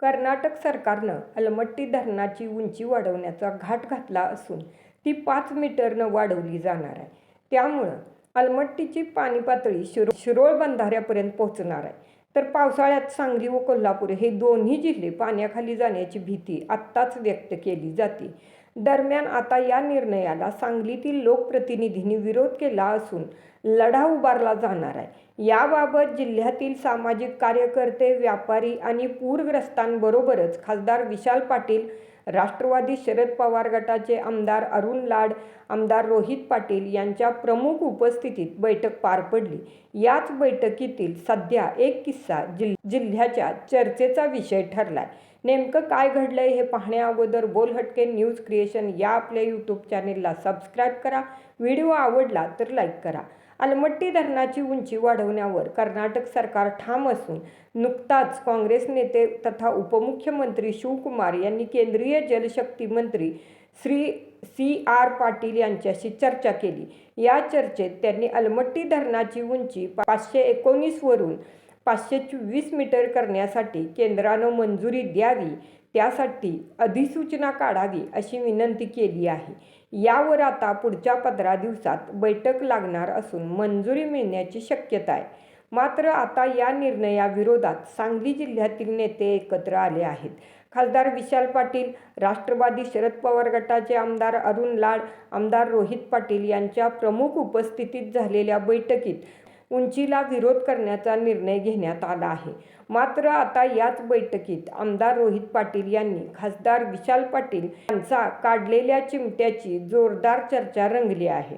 कर्नाटक सरकारनं अलमट्टी धरणाची उंची वाढवण्याचा घाट घातला असून ती पाच मीटरनं वाढवली जाणार आहे. त्यामुळं अलमट्टीची पाणी पातळी शिरो शिरोळ बंधाऱ्यापर्यंत पोहोचणार आहे. तर पावसाळ्यात सांगली व कोल्हापूर हे दोन्ही जिल्हे पाण्याखाली जाण्याची भीती आत्ताच व्यक्त केली जाते. दरम्यान आता या निर्णयाला सांगलीतील लोकप्रतिनिधींनी विरोध केला असून लढा उभारला जाणार आहे. याबाबत जिल्ह्यातील सामाजिक कार्यकर्ते व्यापारी आणि पूरग्रस्तांबरोबरच खासदार विशाल पाटील राष्ट्रवादी शरद पवार गटाचे आमदार अरुण लाड आमदार रोहित पाटील यांच्या प्रमुख उपस्थितीत बैठक पार पडली. याच बैठकीतील सध्या एक किस्सा जिल जिल्ह्याच्या चर्चेचा विषय ठरलाय. नेमकं काय घडलंय हे पाहण्या बोल हटके न्यूज क्रिएशन या आपल्या यूट्यूब चॅनेलला सबस्क्राईब करा. व्हिडिओ आवडला तर लाईक करा. अलमट्टी धरणाची उंची वाढवण्यावर कर्नाटक सरकार ठाम असून नुकताच काँग्रेस नेते तथा उपमुख्यमंत्री शिवकुमार यांनी केंद्रीय जलशक्ती मंत्री श्री सी आर पाटील यांच्याशी चर्चा केली. या चर्चेत त्यांनी अलमट्टी धरणाची उंची पाचशे एकोणीसवरून पाचशे चोवीस मीटर करण्यासाठी केंद्रानं मंजुरी द्यावी त्यासाठी अधिसूचना काढावी अशी विनंती केली आहे. यावर आता पुढच्या पंधरा दिवसात बैठक लागणार असून मंजुरी मिळण्याची शक्यता आहे. मात्र आता या निर्णयाविरोधात सांगली जिल्ह्यातील नेते एकत्र आले आहेत. खासदार विशाल पाटील राष्ट्रवादी शरद पवार गटाचे आमदार अरुण लाड आमदार रोहित पाटील यांच्या प्रमुख उपस्थितीत झालेल्या बैठकीत उंचीला विरोध करण्याचा निर्णय घेण्यात आला आहे. मात्र आता याच बैठकीत आमदार रोहित पाटील यांनी खासदार विशाल पाटील यांचा काढलेल्या चिमट्याची जोरदार चर्चा रंगली आहे.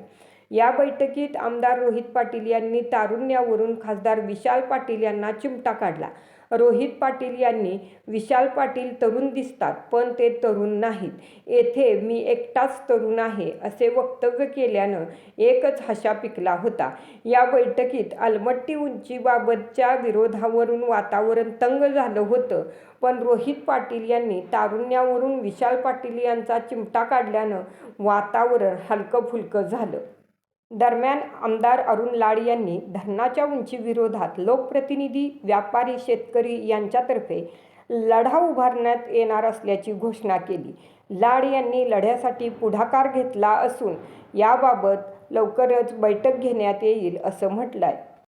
या बैठकीत आमदार रोहित पाटील यांनी तारुण्यावरून खासदार विशाल पाटील यांना चिमटा काढला. रोहित पाटील यांनी विशाल पाटील तरुण दिसतात पण ते तरुण नाहीत. येथे मी एकटाच तरुण आहे असे वक्तव्य केल्यानं एकच हशा पिकला होता. या बैठकीत अलमट्टी उंचीबाबतच्या विरोधावरून वातावरण तंग झालं होतं. पण रोहित पाटील यांनी तारुण्यावरून विशाल पाटील यांचा चिमटा काढल्यानं वातावरण हलकं फुलकं झालं. दरम्यान आमदार अरुण लाड यांनी धरणाच्या उंचीविरोधात लोकप्रतिनिधी व्यापारी शेतकरी यांच्यातर्फे लढा उभारण्यात येणार असल्याची घोषणा केली. लाड यांनी लढ्यासाठी पुढाकार घेतला असून याबाबत लवकरच बैठक घेण्यात येईल असं म्हटलं आहे